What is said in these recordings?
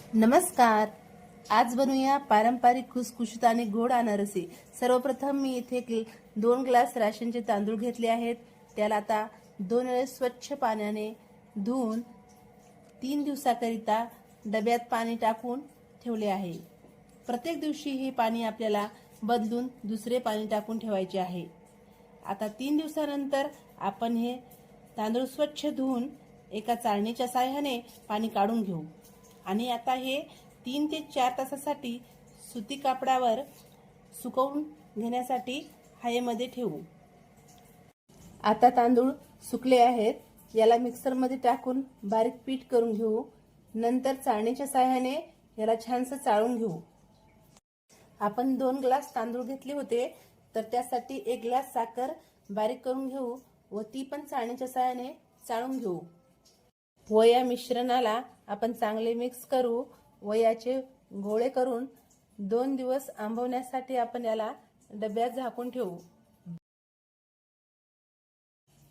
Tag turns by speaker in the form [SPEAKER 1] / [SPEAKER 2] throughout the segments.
[SPEAKER 1] नमस्कार. आज बनवूया पारंपरिक खुसखुशीत आणि गोड अनारसे. सर्वप्रथम मी इथे दोन ग्लास राशनचे तांदूळ घेतले आहेत. त्याला आता दोन वेळेस स्वच्छ पाण्याने धुवून तीन दिवसाकरिता डब्यात पाणी टाकून ठेवले आहे. प्रत्येक दिवशी हे पाणी आपल्याला बदलून दुसरे पाणी टाकून ठेवायचे आहे. आता तीन दिवसानंतर आपण हे तांदूळ स्वच्छ धुवून एका चाळणीच्या साह्याने पाणी काढून घेऊ. आणि आता हे तीन ते चार तासासाठी सुती कापडावर सुकवून घेण्यासाठी हायेमध्ये ठेवू. आता तांदूळ सुकले आहेत. याला मिक्सरमध्ये टाकून बारीक पीठ करून घेऊ. नंतर चाळणीच्या साह्याने याला छानसं चाळून घेऊ. आपण दोन ग्लास तांदूळ घेतले होते तर त्यासाठी एक ग्लास साखर बारीक करून घेऊ व ती पण चाळणीच्या साह्याने चाळून घेऊ. व या मिश्रणाला आपण चांगले मिक्स करू व याचे गोळे करून दोन दिवस आंबवण्यासाठी आपण याला डब्यात झाकून ठेवू.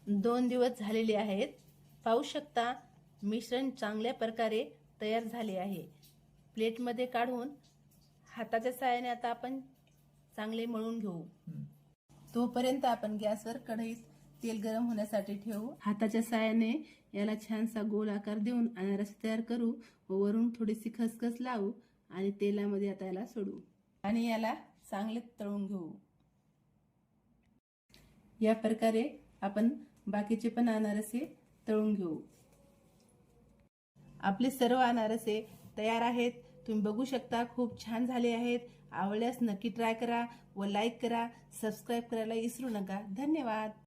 [SPEAKER 1] दोन दिवस झालेले आहेत. पाहू शकता मिश्रण चांगल्या प्रकारे तयार झाले आहे. प्लेटमध्ये काढून हाताच्या साहाय्याने आता आपण चांगले मळून घेऊ. तोपर्यंत आपण गॅसवर कढईत तेल गरम होण्यासाठी ठेवू. हाताच्या सायाने याला छानसा गोल आकार देऊन अनारस तयार करू व वरून थोडीशी खसखस लावू आणि तेलामध्ये आता याला सोडू. आणि याला चांगले तळून घेऊ. या प्रकारे आपण बाकीचे पण अनारसे तळून घेऊ. आपले सर्व अनारसे तयार आहेत. तुम्ही बघू शकता खूप छान झाले आहेत. आवडल्यास नक्की ट्राय करा व लाईक करा. सबस्क्राईब करायला विसरू नका. धन्यवाद.